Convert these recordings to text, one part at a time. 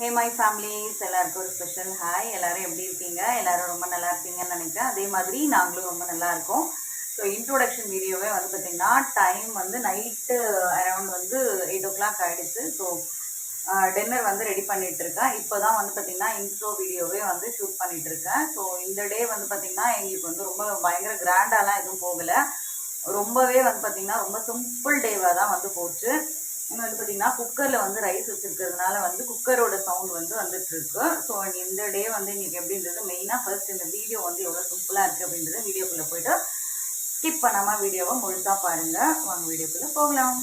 Hey my families எல்லாருக்கும் ஒரு special hi எல்லோரும் எப்படி இருக்கீங்க? எல்லோரும் ரொம்ப நல்லா இருப்பீங்கன்னு நினைக்கிறேன். அதே மாதிரி நாங்களும் ரொம்ப நல்லா இருக்கோம். ஸோ இன்ட்ரோடக்ஷன் வீடியோவே வந்து பார்த்திங்கன்னா டைம் வந்து நைட்டு அரவுண்ட் வந்து எயிட் ஓ கிளாக் ஆகிடுச்சு ஸோ டின்னர் வந்து ரெடி பண்ணிகிட்ருக்கேன் இருக்கேன். இப்போ தான் வந்து பார்த்திங்கன்னா இன்ட்ரோ வீடியோவே வந்து ஷூட் பண்ணிகிட்டு இருக்கேன். ஸோ இந்த டே வந்து பார்த்திங்கன்னா எங்களுக்கு வந்து ரொம்ப பயங்கர கிராண்டாலாம் எதுவும் போகலை. ரொம்பவே வந்து பார்த்திங்கன்னா ரொம்ப சிம்பிள் டேவாக தான் வந்து போச்சு. இன்னும் வந்து பார்த்தீங்கன்னா குக்கரில் வந்து ரைஸ் வச்சுருக்கிறதுனால வந்து குக்கரோட சவுண்ட் வந்து வந்துட்டுருக்கு. ஸோ இந்த டே வந்து இன்றைக்கி எப்படி இருந்தது மெயினாக ஃபர்ஸ்ட் இந்த வீடியோ வந்து எவ்வளோ சிம்பிளாக இருக்குது அப்படின்றது வீடியோக்குள்ளே போய்ட்டு ஸ்கிப் பண்ணாமல் வீடியோவை முழுசாக பாருங்கள் வாங்க வீடியோக்குள்ளே போகலாம்.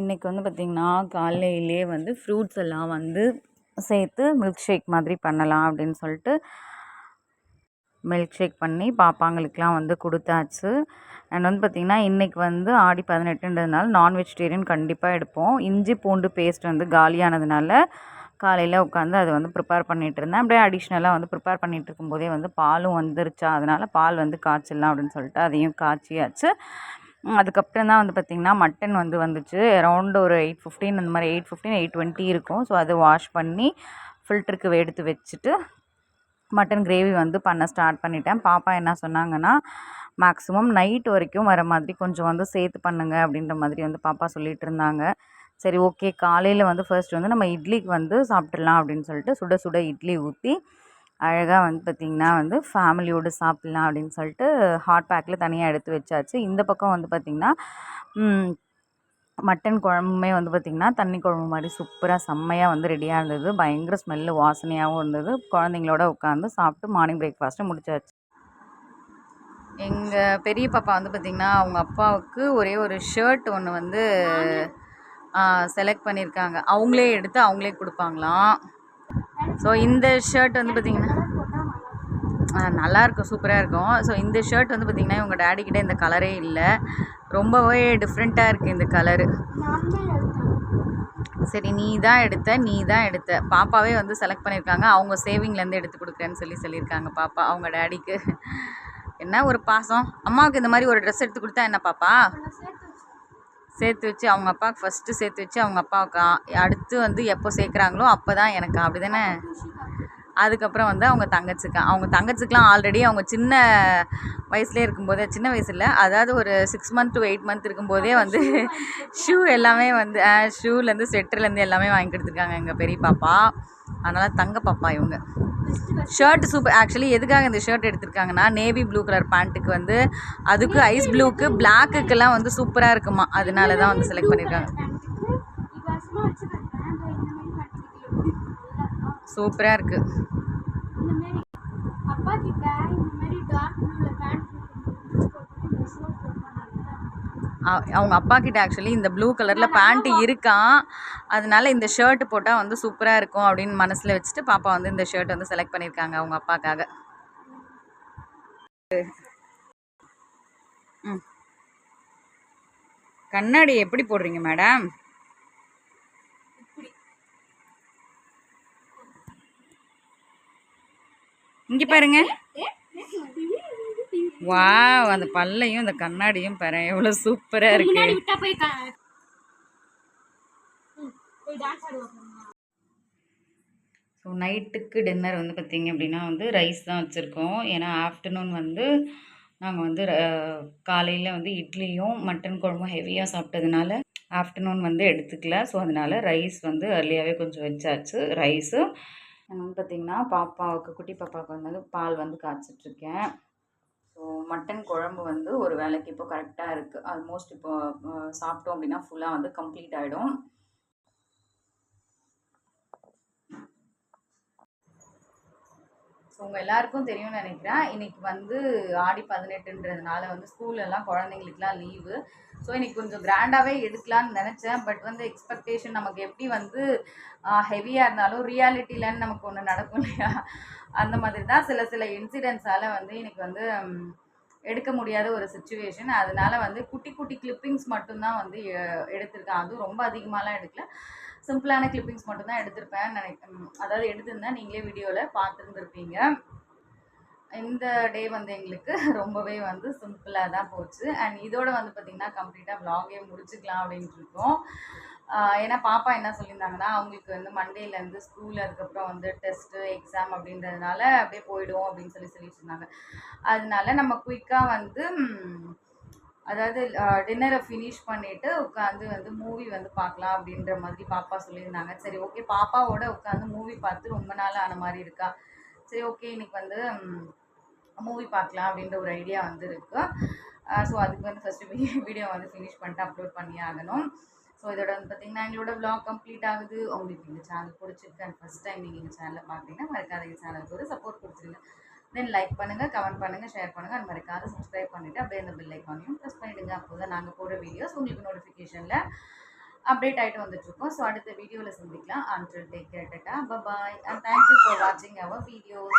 இன்றைக்கி வந்து பார்த்திங்கன்னா காலையிலே வந்து ஃப்ரூட்ஸ் எல்லாம் வந்து சேர்த்து மில்க் ஷேக் மாதிரி பண்ணலாம் அப்படின்னு சொல்லிட்டு மில்க் ஷேக் பண்ணி பாப்பாங்களுக்கெலாம் வந்து கொடுத்தாச்சு. அண்ட் வந்து பார்த்திங்கன்னா இன்றைக்கி வந்து ஆடி பதினெட்டுன்றதுனால நான் வெஜிடேரியன் கண்டிப்பாக எடுப்போம். இஞ்சி பூண்டு பேஸ்ட் வந்து காலியானதுனால காலையில் உட்காந்து அதை வந்து ப்ரிப்பேர் பண்ணிகிட்டு இருந்தேன். அப்படியே அடிஷ்னலாக வந்து ப்ரிப்பேர் பண்ணிகிட்டு இருக்கும்போதே வந்து பாலும் வந்துருச்சா? அதனால் பால் வந்து காய்ச்சிடலாம் அப்படின்னு சொல்லிட்டு அதையும் காய்ச்சியாச்சு. அதுக்கப்புறம் தான் வந்து பார்த்திங்கன்னா மட்டன் வந்து வந்துச்சு. அரௌண்ட் ஒரு எயிட் ஃபிஃப்டீன் அந்த மாதிரி எயிட் ஃபிஃப்டீன் எயிட் டுவெண்ட்டி இருக்கும். ஸோ அதை வாஷ் பண்ணி ஃபில்டருக்கு எடுத்து வச்சுட்டு மட்டன் கிரேவி வந்து பண்ண ஸ்டார்ட் பண்ணிட்டேன். பாப்பா என்ன சொன்னாங்கன்னா மேக்ஸிமம் நைட் வரைக்கும் வர மாதிரி கொஞ்சம் வந்து சேர்த்து பண்ணுங்க அப்படின்ற மாதிரி வந்து பாப்பா சொல்லிட்டு இருந்தாங்க. சரி ஓகே. காலையில் வந்து ஃபர்ஸ்ட் வந்து நம்ம இட்லிக்கு வந்து சாப்பிட்றலாம் அப்படின்னு சொல்லிட்டு சுட சுட இட்லி ஊற்றி அழகாக வந்து பார்த்திங்கன்னா வந்து ஃபேமிலியோடு சாப்பிட்லாம் அப்படின்னு சொல்லிட்டு ஹாட் பேக்கில் தனியாக எடுத்து வச்சாச்சு. இந்த பக்கம் வந்து பார்த்திங்கன்னா மட்டன் குழம்புமே வந்து பார்த்திங்கன்னா தண்ணி குழம்பு மாதிரி சூப்பராக செம்மையாக வந்து ரெடியாக இருந்தது. பயங்கர ஸ்மெல்லு வாசனையாகவும் இருந்தது. குழந்தைங்களோட உட்காந்து சாப்பிட்டு மார்னிங் பிரேக்ஃபாஸ்ட்டு முடிச்சாச்சு. எங்கள் பெரிய பாப்பா வந்து பார்த்திங்கன்னா அவங்க அப்பாவுக்கு ஒரே ஒரு ஷர்ட் ஒன்று வந்து செலக்ட் பண்ணியிருக்காங்க அவங்களே எடுத்து அவங்களே கொடுப்பாங்களாம். ஸோ இந்த ஷர்ட் வந்து பார்த்திங்கன்னா நல்லாயிருக்கும் சூப்பராக இருக்கும். ஸோ இந்த ஷர்ட் வந்து பார்த்திங்கன்னா இவங்க டேடிக்கிட்ட இந்த கலரே இல்லை. ரொம்பவே டிஃப்ரெண்ட்டாக இருக்குது இந்த கலரு சரி நீ தான் எடுத்த நீ தான் எடுத்த. பாப்பாவே வந்து செலக்ட் பண்ணியிருக்காங்க அவங்க சேவிங்லேருந்து எடுத்து கொடுக்குறேன்னு சொல்லி சொல்லியிருக்காங்க பாப்பா அவங்க டேடிக்கு என்ன ஒரு பாசம்? அம்மாவுக்கு இந்த மாதிரி ஒரு ட்ரெஸ் எடுத்து கொடுத்தா என்ன பாப்பா? சேர்த்து வச்சு அவங்க அப்பாவுக்கு ஃபஸ்ட்டு சேர்த்து வச்சு அவங்க அப்பாவுக்கு அடுத்து வந்து எப்போ சேர்க்குறாங்களோ அப்போ தான் எனக்கு அப்படி தானே அதுக்கப்புறம் வந்து அவங்க தங்கச்சிக்கு அவங்க தங்கச்சிக்கெலாம் ஆல்ரெடி அவங்க சின்ன வயசுலேயே இருக்கும்போதே சின்ன வயசில் அதாவது ஒரு six month to eight month இருக்கும்போதே வந்து ஷூ எல்லாமே வந்து ஷூலேருந்து ஸ்வெட்டர்லேருந்து எல்லாமே வாங்கி கொடுத்துருக்காங்க எங்கள் பெரிய பாப்பா. அதனால் தங்க பாப்பா இவங்க. ஷர்ட் சூப்பர் ஆக்சுவலி எதுக்காக இந்த ஷர்ட் எடுத்திருக்காங்கன்னா நேவி ப்ளூ கலர் பேண்ட்டுக்கு வந்து அதுக்கு ஐஸ் ப்ளூக்கு பிளாக்குக்கெல்லாம் வந்து சூப்பராக இருக்குமா. அதனால தான் வந்து செலக்ட் பண்ணியிருக்காங்க சூப்பராக இருக்குது அவங்க அப்பா கிட்ட ஆக்சுவலி இந்த ப்ளூ கலரில் பேண்ட்டு இருக்கான். அதனால இந்த ஷர்ட் போட்டால் வந்து சூப்பராக இருக்கும் அப்படின்னு மனசில் வச்சுட்டு பாப்பா வந்து இந்த ஷர்ட் வந்து செலக்ட் பண்ணியிருக்காங்க அவங்க அப்பாக்காக. ம். கண்ணாடி எப்படி போடுறீங்க மேடம் இங்கே பாருங்க. வா அந்த பல்லையும் அந்த கண்ணாடியும் பாரு எவ்வளோ சூப்பராக இருக்கு. ஸோ நைட்டுக்கு டின்னர் வந்து பார்த்திங்க அப்படின்னா வந்து ரைஸ் தான் வச்சுருக்கோம். ஏன்னா ஆஃப்டர்நூன் வந்து நாங்கள் வந்து காலையில் வந்து இட்லியும் மட்டன் குழம்பும் ஹெவியாக சாப்பிட்டதுனால ஆஃப்டர்நூன் வந்து எடுத்துக்கல. ஸோ அதனால் ரைஸ் வந்து அர்லியாகவே கொஞ்சம் வச்சாச்சு. ரைஸு வந்து பார்த்திங்கன்னா பாப்பாவுக்கு குட்டி பாப்பாவுக்கு வந்து பால் வந்து காய்ச்சிட்ருக்கேன். ஸோ மட்டன் குழம்பு வந்து ஒரு வேலைக்கு இப்போ கரெக்டாக இருக்குது ஆல்மோஸ்ட் இப்போ சாப்பிட்டோம் அப்படின்னா ஃபுல்லாக வந்து கம்ப்ளீட் ஆகிடும் ஸோ உங்கள் எல்லாருக்கும் தெரியும்னு நினைக்கிறேன். இன்றைக்கி வந்து ஆடி பதினெட்டுன்றதுனால வந்து ஸ்கூல்லலாம் குழந்தைங்களுக்குலாம் லீவு ஸோ இன்றைக்கி கொஞ்சம் கிராண்டாகவே எடுக்கலான்னு நினச்சேன். பட் வந்து எக்ஸ்பெக்டேஷன் நமக்கு எப்படி வந்து ஹெவியாக இருந்தாலும் ரியாலிட்டிலன்னு நமக்கு ஒன்று நடக்கும் இல்லையா? அந்த மாதிரி தான் சில சில இன்சிடென்ட்ஸால் வந்து இன்றைக்கி வந்து எடுக்க முடியாத ஒரு சுச்சுவேஷன் அதனால வந்து குட்டி குட்டி கிளிப்பிங்ஸ் மட்டும்தான் வந்து எடுத்திருக்கேன். அதுவும் ரொம்ப அதிகமாகலாம் எடுக்கல. சிம்பிளான கிளிப்பிங்ஸ் மட்டும்தான் எடுத்திருப்பேன். நினைக்கிறேன் அதாவது எடுத்திருந்தேன் நீங்களே வீடியோவில் பார்த்துருந்துருப்பீங்க. இந்த டே வந்து எங்களுக்கு ரொம்பவே வந்து சிம்பிளாக தான் போச்சு. அண்ட் இதோட வந்து பார்த்திங்கன்னா கம்ப்ளீட்டாக வ்ளாகே முடிச்சுக்கலாம் அப்படின்ட்டு இருக்கோம். ஏன்னா பாப்பா என்ன சொல்லியிருந்தாங்கன்னா அவங்களுக்கு வந்து மண்டேலேருந்து ஸ்கூல் அதுக்கப்புறம் வந்து டெஸ்ட்டு எக்ஸாம் அப்படின்றதுனால அப்படியே போயிடுவோம் அப்படின்னு சொல்லி சொல்லிட்டு இருந்தாங்க. அதனால நம்ம குயிக்காக வந்து அதாவது டின்னரை ஃபினிஷ் பண்ணிவிட்டு உட்காந்து வந்து மூவி வந்து பார்க்கலாம் அப்படின்ற மாதிரி பாப்பா சொல்லியிருந்தாங்க. சரி ஓகே பாப்பாவோட உட்காந்து மூவி பார்த்து ரொம்ப நாள் ஆன மாதிரி இருக்கா? சரி ஓகே இன்னைக்கு வந்து மூவி பார்க்கலாம் அப்படின்ற ஒரு ஐடியா வந்து இருக்குது ஸோ அதுக்கு வந்து ஃபஸ்ட்டு வீடியோ வந்து ஃபினிஷ் பண்ணிட்டு அப்லோட் பண்ணி ஆகணும். ஸோ இதோட வந்து பார்த்தீங்கன்னா எங்களோட vlog கம்ப்ளீட் ஆகுது. உங்களுக்கு எங்கள் சேனல் பிடிச்சிருக்கு அண்ட் ஃபஸ்ட் டைம் நீங்கள் எங்கள் சேனலை பார்த்தீங்கன்னா மறக்காத எங்கள் சேனலுக்கு ஒரு சப்போர்ட் கொடுத்துருங்க. தென் லைக் பண்ணுங்கள் கமெண்ட் பண்ணுங்கள் ஷேர் பண்ணுங்கள் அது மறக்காத சப்ஸ்கிரைப் பண்ணிவிட்டு அப்படியே அந்த பெல் ஐக்கானையும் ப்ரெஸ் பண்ணிவிடுங்க அப்போ தான் நாங்கள் போடுற வீடியோஸ் உங்களுக்கு நோட்டிஃபிகேஷனில் அப்டேட் ஆகிட்டு வந்துட்டுருக்கோம் ஸோ அடுத்த வீடியோவில் சந்திக்கலாம். Until take care tata bye bye and thank you for வாட்சிங் அவர் வீடியோஸ்